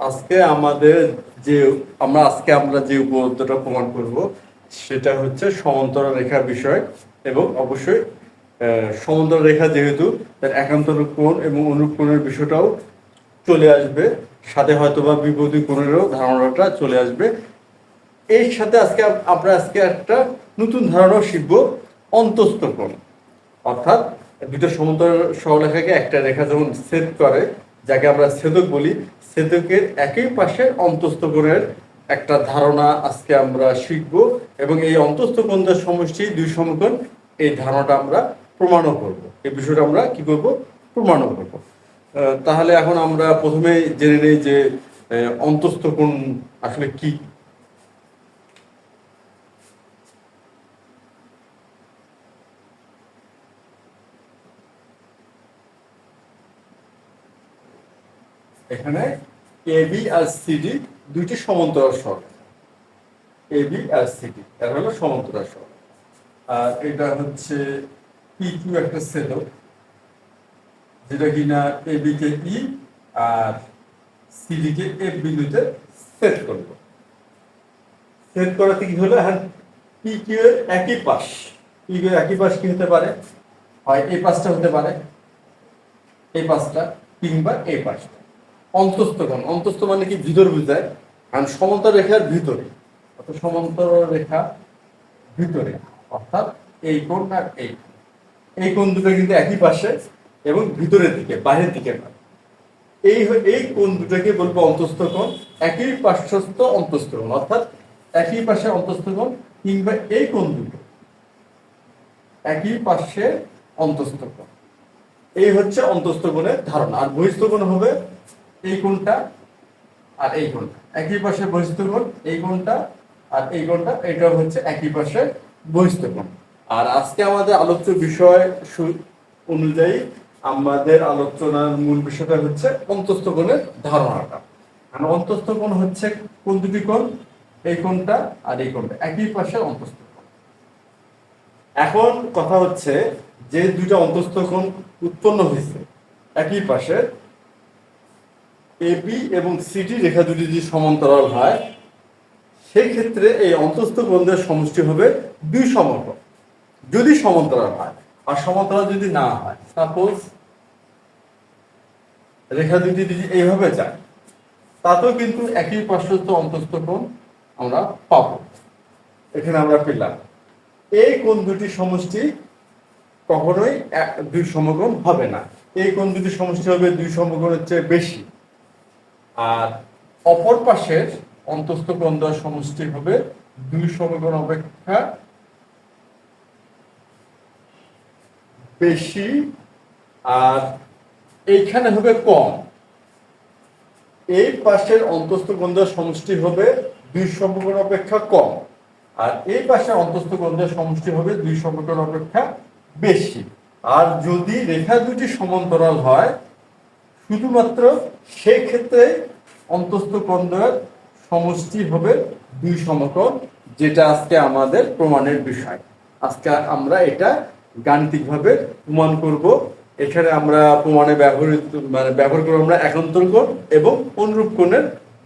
আজকে আমাদের যে, আমরা আজকে আমরা যে উপপাদ্যটা প্রমাণ করব, সেটা হচ্ছে সমান্তরাল রেখার বিষয় এবং অবশ্যই সমান্তরাল রেখা যেহেতু, তার একান্তর কোণ এবং অনুরূপ কোণের বিষয়টাও চলে আসবে। সাথে হয়তো বা বিপরীত কোণেরও ধারণাটা চলে আসবে। এর সাথে আজকে আমরা আজকে একটা নতুন ধারণা শিখব, অন্তস্থ কোণ। অর্থাৎ দুটো সমান্তরাল সরলরেখাকে একটা রেখা যখন ছেদ করে যাকে আমরা সেদক বলি, সেদকের একই পাশে অন্তস্থ কোণের একটা ধারণা আজকে আমরা শিখব এবং এই অন্তস্থকোণদের সমষ্টি দুই সমকোণ, এই ধারণাটা আমরা প্রমাণও করব। এই বিষয়টা আমরা কি করব? প্রমাণও করব। তাহলে এখন আমরা প্রথমে জেনে নেই যে অন্তস্থকোণ অন্তস্থ কোণ আসলে কি? এখানে এবি আর সিডি দুইটি সমান্তরাল সরল এবি আর সিডি এটা হলো সমান্তরাল সরল আর এটা হচ্ছে পি কিউ একটা ছেদক যেটা কিনা এবি কে ই আর সিডি কে এফ বিন্দুতে সেট করব। সেট করাতে কি হলো হ্যাঁ পি কিউ এর একই পাশ পি কিউ এর একই পাশ কি হতে পারে? হয় এই পাশটা হতে পারে এই পাশটা কিংবা এই পাশটা। অন্তস্থ কোণ অন্তস্থ মানে কি? ভিতর বুঝায়। কারণ সমান্তর রেখার ভিতরে। অর্থাৎ সমান্তর রেখা ভিতরে। অর্থাৎ এই কোণ আর এই এই কোণ দুটো কিন্তু একই পাশে এবং ভিতরের দিকে বাইরের দিকে নয়। এই এই কোণ দুটোকে বলব অন্তস্থ কোণ একই পার্শ্বস্থ অন্তস্থ অর্থাৎ একই পাশে অন্তস্থ কিংবা এই কোণ দুটো। একই পাশে অন্তস্থ এই হচ্ছে অন্তস্থ কোণের ধারণা। আর বহিস্থ হবে এই কোণটা আর এই কোণটা। একই পাশে বহিস্থ কোণ, এই কোণটা আর এই কোণটা এটা হচ্ছে একই পাশে বহিস্থ কোণ। আর আজকে আমাদের আলোচ্য বিষয় অনুযায়ী আমাদের আলোচনার মূল বিষয়টা হচ্ছে অন্তস্থ কোণের ধারণাটা। আর অন্তস্থ কোণ হচ্ছে কোন দুটি কোণ? এই কোণটা আর এই কোণটা, একই পাশে অন্তস্থ কোণ। এখন কথা হচ্ছে যে দুইটা অন্তস্থ কোণ উৎপন্ন হয়েছে, একই পাশে এবি এবং সিডি রেখা দুটি যদি সমান্তরাল হয় সেই ক্ষেত্রে এই অন্তস্থ কোণদের সমষ্টি হবে দুই সমকোণ যদি সমান্তরাল হয়, আর সমান্তরাল যদি না হয় সাপোজ রেখা দুটি যদি এইভাবে যায়, তাতেও কিন্তু একই পার্শ্বস্থ অন্তস্থ কোণ আমরা পাবো। এখানে আমরা পেলাম, এই কোণ দুটি সমষ্টি কখনোই দুই সমকোণ হবে না। এই কোণ দুটি সমষ্টি হবে দুই সমকোণের চেয়ে বেশি। আর অপর পাশের অন্তস্থ দেওয়ার সমষ্টি হবে দুই সমকোণ অপেক্ষা বেশি, আর এইখানে হবে কম। এই পাশের অন্তস্থ দেওয়ার সমষ্টি হবে দুই সমকোণ অপেক্ষা কম, আর এই পাশের অন্তস্থ দেওয়ার সমষ্টি হবে দুই সমকোণ অপেক্ষা বেশি। আর যদি রেখা দুটি সমান্তরাল হয় শুধুমাত্র সেই ক্ষেত্রে অন্তস্থ কোণদ্বয়ের সমষ্টি হবে দুই সমকোণ, যেটা আজকে আমাদের প্রমাণের বিষয়। আজকে আমরা এটা গাণিতিকভাবে প্রমাণ করব। এখানে আমরা প্রমাণে ব্যবহৃত মানে ব্যবহার করব আমরা একান্তর কোণ এবং অনুরূপ কোণের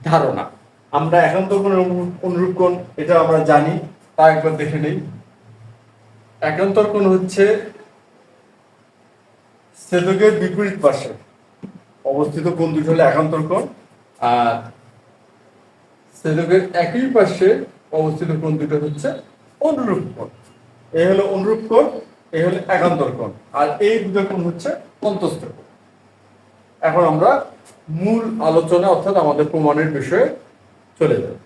ধারণা। আমরা একান্তর কোণ অনুরূপ কোণ, এটা আমরা জানি, তা একবার দেখে নেই। একান্তর কোণ হচ্ছে ছেদকের বিপরীত পাশে। অবস্থিত কোন দুটি হলো একান্তর কোণ? আর সেদকের একই পাশে অবস্থিত কোণ দুটো হচ্ছে অনুরূপ কোণ। এই হলো অনুরূপ কোণ এই হলো একান্তর কোণ। আর এই দুটো কোণ হচ্ছে অন্তস্থ কোণ। এখন আমরা মূল আলোচনা অর্থাৎ আমাদের প্রমাণের বিষয়ে চলে যাব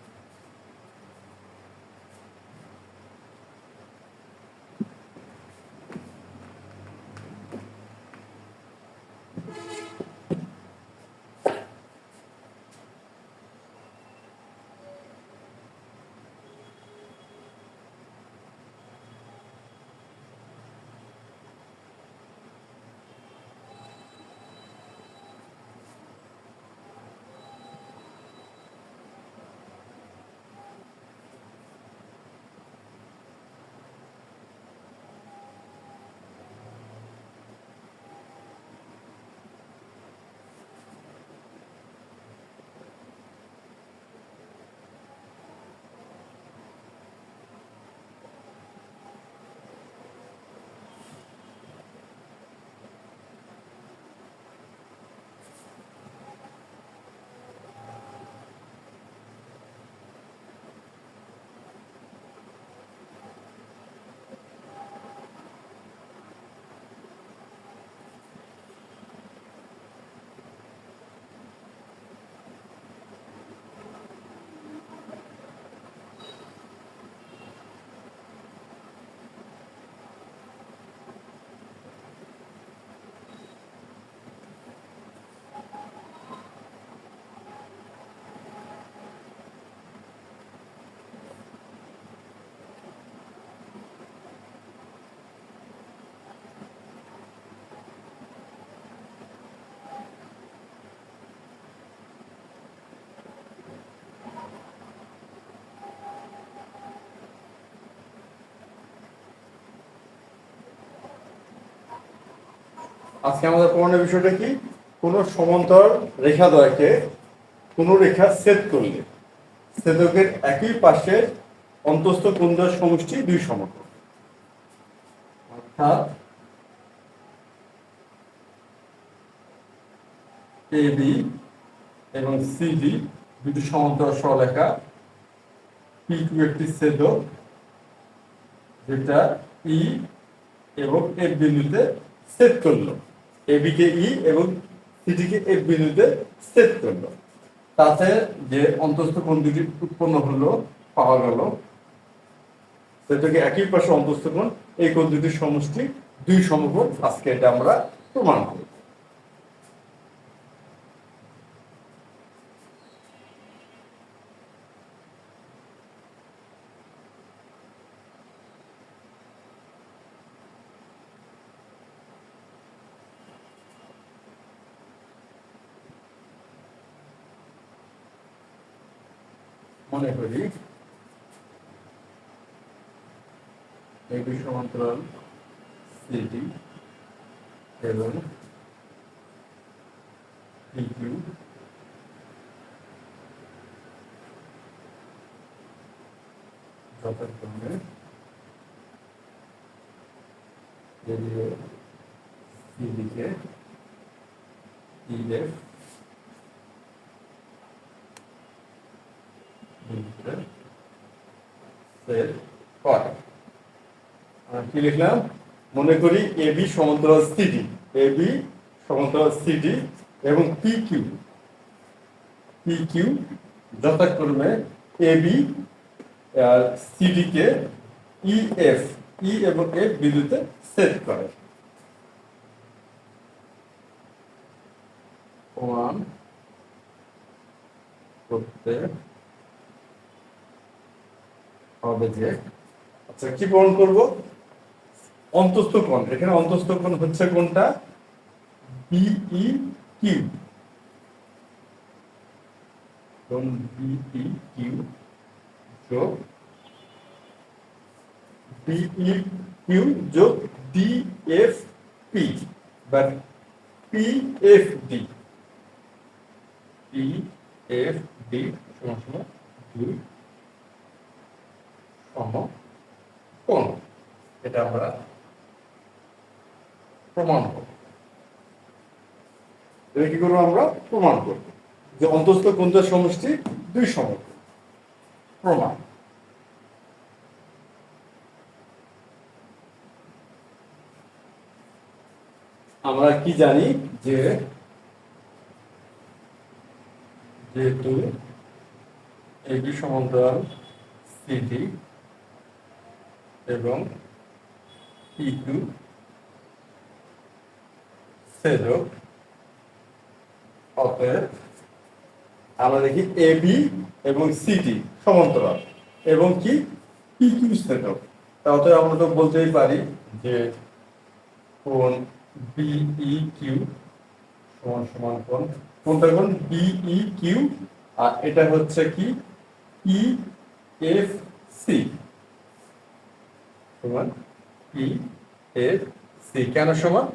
আজকে আমাদের প্রমাণের বিষয়টা কি? কোনো সমান্তর রেখা দ্বয়কে কোনো রেখা ছেদ করলে। ছেদকের একই পাশে অন্তস্থ কোণদ্বয় সমষ্টি দুই সমকোণ অর্থাৎ এবি এবং সিডি দুটি সমান্তরাল সরলরেখা। পি টু একটি ছেদক, যেটা ই এবং এফ বিন্দুতে সেট করল। এবি কে ই এবং সিটিকে এফ বিন্দুতে সেট করল। তাতে যে অন্তস্থ কোণ দুটি উৎপন্ন হলো, পাওয়া গেল। সেটাকে একই পাশে অন্তস্থ কোণ, এই কোণ দুটির সমষ্টি দুই সমকোণ। আজকে এটা আমরা প্রমাণ করব। মনে করি এবি সমান্তরাল সিটি এবং পিকিউ যথাক্রমে এদিকে সিডিকে ইএফ করে কি লিখলাম? মনে করি এবি সমান্তরাল সিডি এবি সমান্তরাল সিডি এবং পি কিউ পি কিউ যথাক্রমে এবি সিডি কে ই এফ ই এবং এফ বিন্দুতে সেট করে। প্রমাণ করতে হবে যে আচ্ছা কি প্রমাণ করব? অন্তস্থ কোণ এখানে অন্তস্থ কোণ হচ্ছে কোনটা? বিই কিউ এবং বিই কিউ যোগ বিই কিউ যোগ ডিএফ পি বা পিএফডি পিএফডি সমান সমান দুই। কোণ এটা আমরা প্রমাণ করব। এটা কি করব আমরা? প্রমাণ করব। যে অন্তস্থ সমষ্টি দুই সমকোণ প্রমাণ। আমরা কি জানি যে যেহেতু এবি সমান্তরাল সিডি এবং পিকিউ ছেদক অতএব আমরা দেখি এ বি এবং সিডি সমান্তরাল। এবং কি? পিকিউ ছেদক তাহলে আমরা তো বলতেই পারি যে কোন বিই কিউ সমান সমান কোন কোনটা কোন বিই কিউ আর এটা হচ্ছে কি? ই এফ সি সমান ই এফ সি কেন সমান?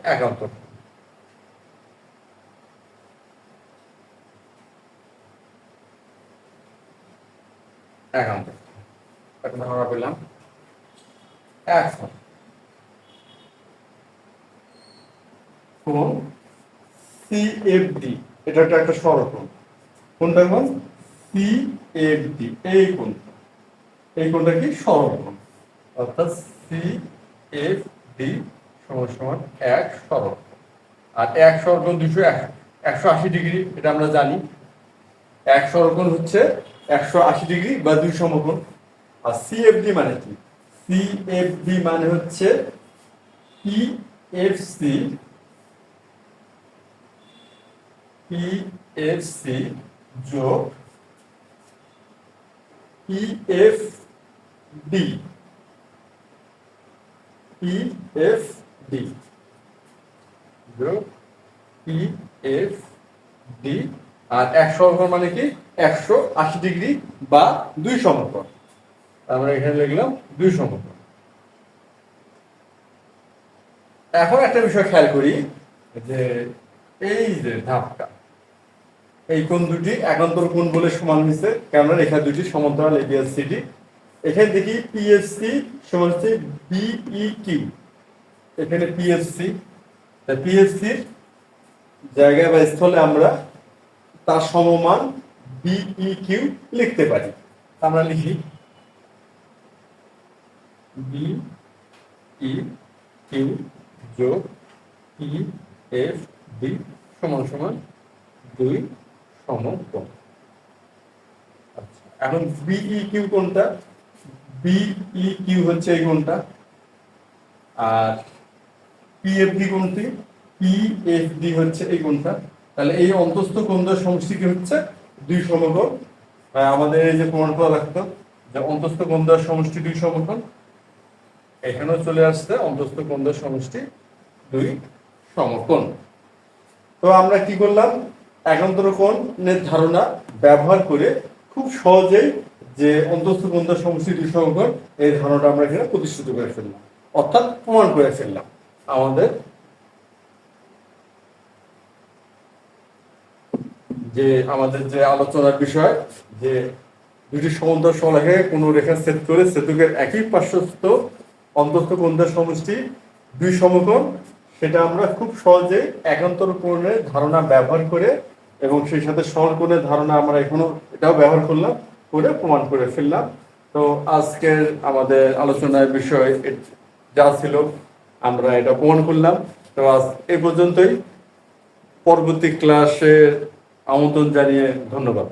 সিএফডি এটা একটা কোনটা এই এই কোণটা কি? সরলকোণ অর্থাৎ সিএফডি সমান সমান এক সরলকোণ আর এক সরলকোণ দুশো একশো আশি ডিগ্রি, এটা আমরা জানি। এক সরলকোণ হচ্ছে একশো আশি ডিগ্রি বা দুই সমকোণ। আর সিএফডি মানে কি? সিএফডি মানে হচ্ছে পিএফসি পিএফসি যোগ পিএফডি পিএফডি যোগ পিএফডি আর একশো সমকোণ মানে কি? একশো আশি ডিগ্রি বা দুই সমকোণ। আমরা এখানে লিখলাম দুই সমকোণ। এখন একটা বিষয় খেয়াল করি যে এই যে ধাপটা, এই কোণ দুটি একান্তর কোণ বলে সমান হয়েছে, কেননা রেখা দুটি সমান্তরাল এবিএসসিডি এখানে দেখি পিএফসি সমান হচ্ছে বিই কিউ এখানে পিএফসি পিএফসির জায়গায় বা স্থলে আমরা তার সমমান বিই কিউ লিখতে পারি। আমরা লিখি বি ই কিউ যোগ ই এফ বি সমান সমান দুই সমকোণ। আচ্ছা এখন বিই কিউ কোনটা? বিই কিউ হচ্ছে এই কোনটা আর পিএফডি কোনটি পিএফডি হচ্ছে এই কোনটা তাহলে এই অন্তস্থ কোণদ্বয় সমষ্টিটি হচ্ছে দুই সমকোণ। আমাদের এই যে প্রমাণ করা লাগতো, যে অন্তস্থ কোণদ্বয় সমষ্টি দুই সমকোণ, এখানেও চলে আসছে অন্তস্থ কোণদ্বয় সমষ্টি দুই সমকোণ। তো আমরা কি করলাম? একান্তর কোণের ধারণা ব্যবহার করে খুব সহজেই যে অন্তস্থ কোণদ্বয় সমষ্টি দুই সমকোণ এই ধারণাটা আমরা এখানে প্রতিষ্ঠিত করে ফেললাম। অর্থাৎ প্রমাণ করে ফেললাম আমাদের যে আমাদের যে আলোচনার বিষয়, যে দুটি সমান্তর সরলরেখাকে কোনো রেখা ছেদ করে সেতুকের একই পার্শ্বস্থ অন্তস্থ কোণদের সমষ্টি দুই সমকোণ, সেটা আমরা খুব সহজে একান্তর কোণের ধারণা ব্যবহার করে এবং সেই সাথে সরল কোণের ধারণা আমরা এখনও এটাও ব্যবহার করলাম। করে প্রমাণ করে ফেললাম। তো আজকের আমাদের আলোচনার বিষয় যা ছিল, আমরা এটা প্রমাণ করলাম। তো আজ এ পর্যন্তই। পরবর্তী ক্লাসের আমন্ত্রণ জানিয়ে ধন্যবাদ।